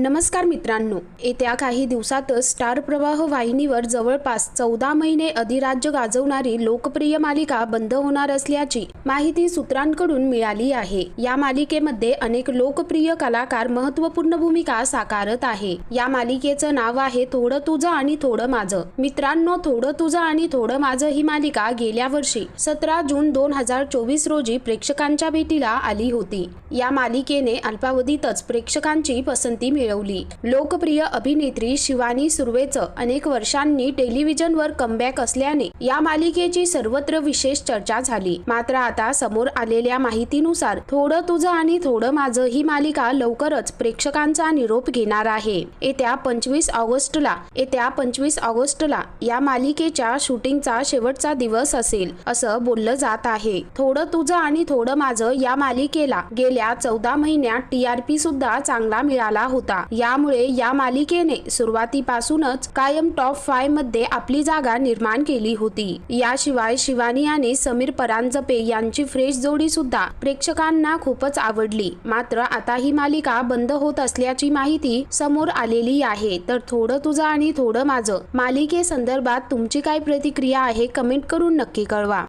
नमस्कार मित्रांनो येत्या काही दिवसातच स्टार प्रवाह वाहिनीवर जवळपास चौदा महिने अधिराज्य गाजवणारी लोकप्रिय मालिका बंद होणार असल्याची माहिती सूत्रांकडून मिळाली आहे. या मालिकेमध्ये अनेक लोकप्रिय कलाकार महत्त्वपूर्ण भूमिका साकारत आहे. या मालिकेचं नाव आहे थोडं तुझं आणि थोडं माझं. मित्रांनो थोडं तुझं आणि थोडं माझं ही मालिका गेल्या वर्षी सतरा जून दोन हजार चोवीस रोजी प्रेक्षकांच्या भेटीला आली होती. या मालिकेने अल्पावधीतच प्रेक्षकांची पसंती मिळवली. लोकप्रिय अभिनेत्री शिवानी सुर्वेचं अनेक वर्षांनी टेलिव्हिजनवर कमबॅक असल्याने या मालिकेची सर्वत्र विशेष चर्चा झाली. मात्र आता समोर आलेल्या माहितीनुसार थोडं तुझं आणि थोडं माझं ही मालिका लवकरच प्रेक्षकांचा निरोप घेणार आहे. येत्या पंचवीस ऑगस्टला येत्या पंचवीस ऑगस्टला या मालिकेच्या शूटिंगचा शेवटचा दिवस असेल असं बोललं जात आहे. थोडं तुझं आणि थोडं माझं या मालिकेला गेल्या चौदा महिन्यात टीआरपी सुद्धा चांगला मिळाला होता. यामुळे या मालिकेने सुरुवातीपासूनच कायम टॉप फायमध्ये आपली जागा निर्माण केली होती. याशिवाय शिवानी आणि समीर परांजपे यांची फ्रेश जोडी सुद्धा प्रेक्षकांना खूपच आवडली. मात्र आता ही मालिका बंद होत असल्याची माहिती समोर आलेली आहे. तर थोडं तुझं आणि थोडं माझं मालिकेसंदर्भात तुमची काय प्रतिक्रिया आहे कमेंट करून नक्की कळवा.